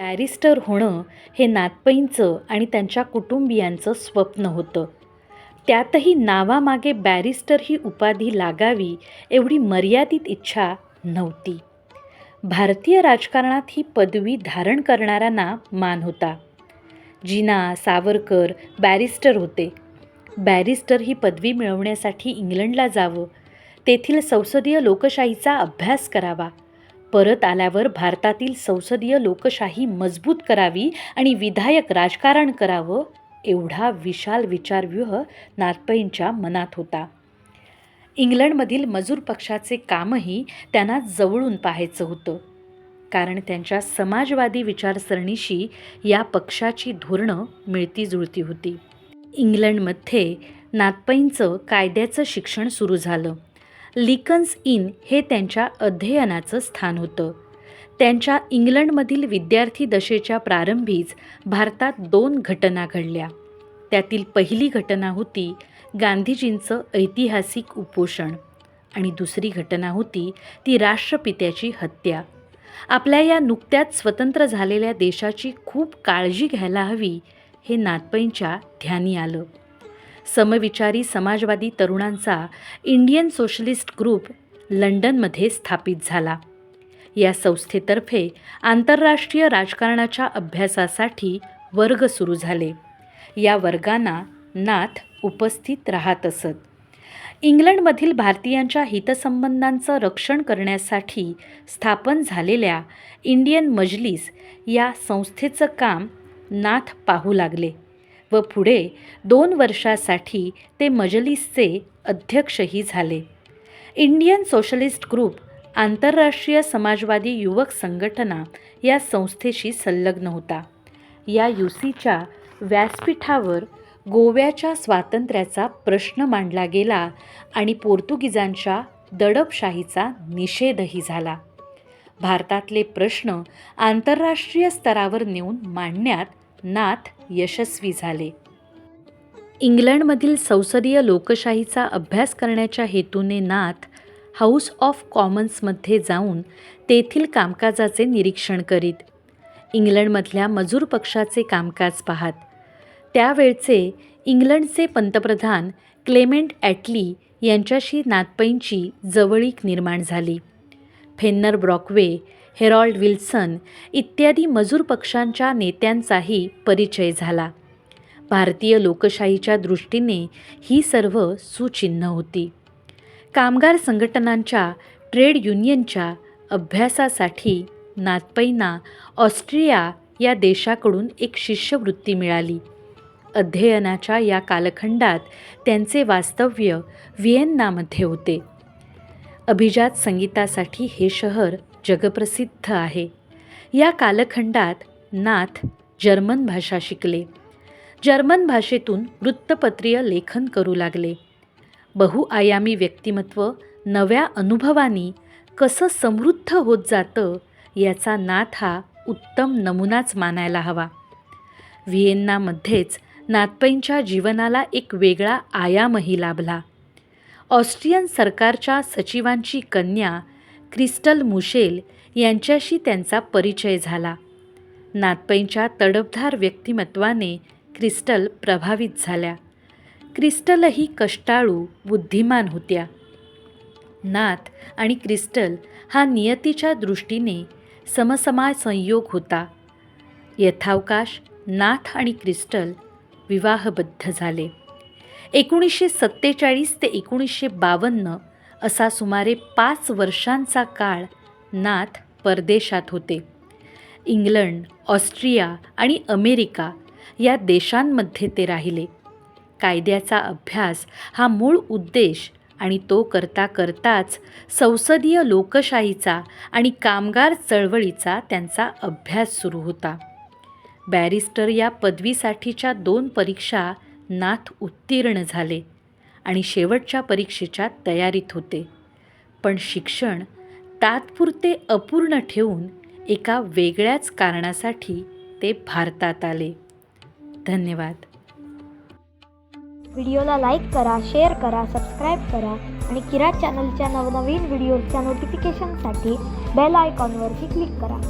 Barrister होणं हे नातपईंचं आणि त्यांच्या कुटुंबियांचं स्वप्न होतं. त्यातही नावामागे बॅरिस्टर ही उपाधी लागावी एवढी मर्यादित इच्छा नव्हती. भारतीय राजकारणात ही पदवी धारण करणाऱ्यांना मान होता. जिना सावरकर बॅरिस्टर होते. बॅरिस्टर ही पदवी मिळवण्यासाठी इंग्लंडला जावं तेथील संसदीय लोकशाहीचा अभ्यास करावा परत आल्यावर भारतातील संसदीय लोकशाही मजबूत करावी आणि विधायक राजकारण करावं एवढा विशाल विचारव्यूह नातपईंच्या मनात होता. इंग्लंडमधील मजूर पक्षाचे कामही त्यांना जवळून पाहायचं होतं. कारण त्यांच्या समाजवादी विचारसरणीशी या पक्षाची धोरणं मिळती जुळती होती. इंग्लंडमध्ये नाथपैंचं कायद्याचं शिक्षण सुरू झालं. लिकन्स इन हे त्यांच्या अध्ययनाचं स्थान होतं. त्यांच्या इंग्लंडमधील विद्यार्थी दशेच्या प्रारंभीच भारतात दोन घटना घडल्या. त्यातील पहिली घटना होती गांधीजींचं ऐतिहासिक उपोषण आणि दुसरी घटना होती ती राष्ट्रपित्याची हत्या. आपल्या या नुकत्याच स्वतंत्र झालेल्या देशाची खूप काळजी घ्यायला हवी हे नातपैंच्या ध्यानी आलं. समविचारी समाजवादी तरुणांचा इंडियन सोशलिस्ट ग्रुप लंडनमध्ये स्थापित झाला. या संस्थेतर्फे आंतरराष्ट्रीय राजकारणाच्या अभ्यासासाठी वर्ग सुरू झाले. या वर्गांना नाथ उपस्थित राहत असत. इंग्लंडमधील भारतीयांच्या हितसंबंधांचं रक्षण करण्यासाठी स्थापन झालेल्या इंडियन मजलिस या संस्थेचं काम नाथ पाहू लागले. व पुढे दोन वर्षासाठी ते मजलिसचे अध्यक्षही झाले. इंडियन सोशलिस्ट ग्रुप आंतरराष्ट्रीय समाजवादी युवक संघटना या संस्थेशी संलग्न होता. या युसीच्या व्यासपीठावर गोव्याच्या स्वातंत्र्याचा प्रश्न मांडला गेला आणि पोर्तुगीजांच्या दडपशाहीचा निषेधही झाला. भारतातले प्रश्न आंतरराष्ट्रीय स्तरावर नेऊन मांडण्यात नाथ यशस्वी झाले. इंग्लंडमधील संसदीय लोकशाहीचा अभ्यास करण्याच्या हेतूने नाथ हाऊस ऑफ कॉमन्समध्ये जाऊन तेथील कामकाजाचे निरीक्षण करीत इंग्लंडमधल्या मजूर पक्षाचे कामकाज पाहात. त्यावेळचे इंग्लंडचे पंतप्रधान क्लेमेंट ॲटली यांच्याशी नाथपैंची जवळीक निर्माण झाली. फेन्नर ब्रॉकवे हेरॉल्ड विल्सन इत्यादी मजूर पक्षांच्या नेत्यांचाही परिचय झाला. भारतीय लोकशाहीच्या दृष्टीने ही सर्व सुचिन्ह होती. कामगार संघटनांच्या ट्रेड युनियनच्या अभ्यासासाठी नातपैना ऑस्ट्रिया या देशाकडून एक शिष्यवृत्ती मिळाली. अध्ययनाच्या या कालखंडात त्यांचे वास्तव्य व्हिएन्नामध्ये होते. अभिजात संगीतासाठी हे शहर जगप्रसिद्ध आहे. या कालखंडात नाथ जर्मन भाषा शिकले. जर्मन भाषेतून वृत्तपत्रीय लेखन करू लागले. बहुआयामी व्यक्तिमत्व नव्या अनुभवानी कसं समृद्ध होत जातं याचा नाथ हा उत्तम नमुनाच मानायला हवा. व्हिएन्नामध्येच नाथपैंच्या जीवनाला एक वेगळा आयामही लाभला. ऑस्ट्रियन सरकारच्या सचिवांची कन्या क्रिस्टल मुशेल यांच्याशी त्यांचा परिचय झाला. नातपैंच्या तडफदार व्यक्तिमत्वाने क्रिस्टल प्रभावित झाल्या. क्रिस्टलही कष्टाळू बुद्धिमान होत्या. नाथ आणि क्रिस्टल हा नियतीच्या दृष्टीने समसमाय संयोग होता. यथावकाश नाथ आणि क्रिस्टल विवाहबद्ध झाले. एकोणीसशे सत्तेचाळीस ते एकोणीसशे बावन्न असा सुमारे पाच वर्षांचा काळ नाथ परदेशात होते. इंग्लंड ऑस्ट्रिया आणि अमेरिका या देशांमध्ये ते राहिले. कायद्याचा अभ्यास हा मूळ उद्देश आणि तो करता करताच संसदीय लोकशाहीचा आणि कामगार चळवळीचा त्यांचा अभ्यास सुरू होता. बॅरिस्टर या पदवीसाठीच्या दोन परीक्षा नाथ उत्तीर्ण झाले. आणि शेवटच्या परीक्षेच्या तयारीत होते. पण शिक्षण तात्पुरते अपूर्ण ठेवून एका वेगळ्याच कारणासाठी ते भारतात आले. धन्यवाद. व्हिडिओला लाईक करा शेअर करा सबस्क्राईब करा आणि किरा चॅनलच्या नवनवीन व्हिडिओच्या नोटिफिकेशनसाठी बेल आयकॉनवरती क्लिक करा.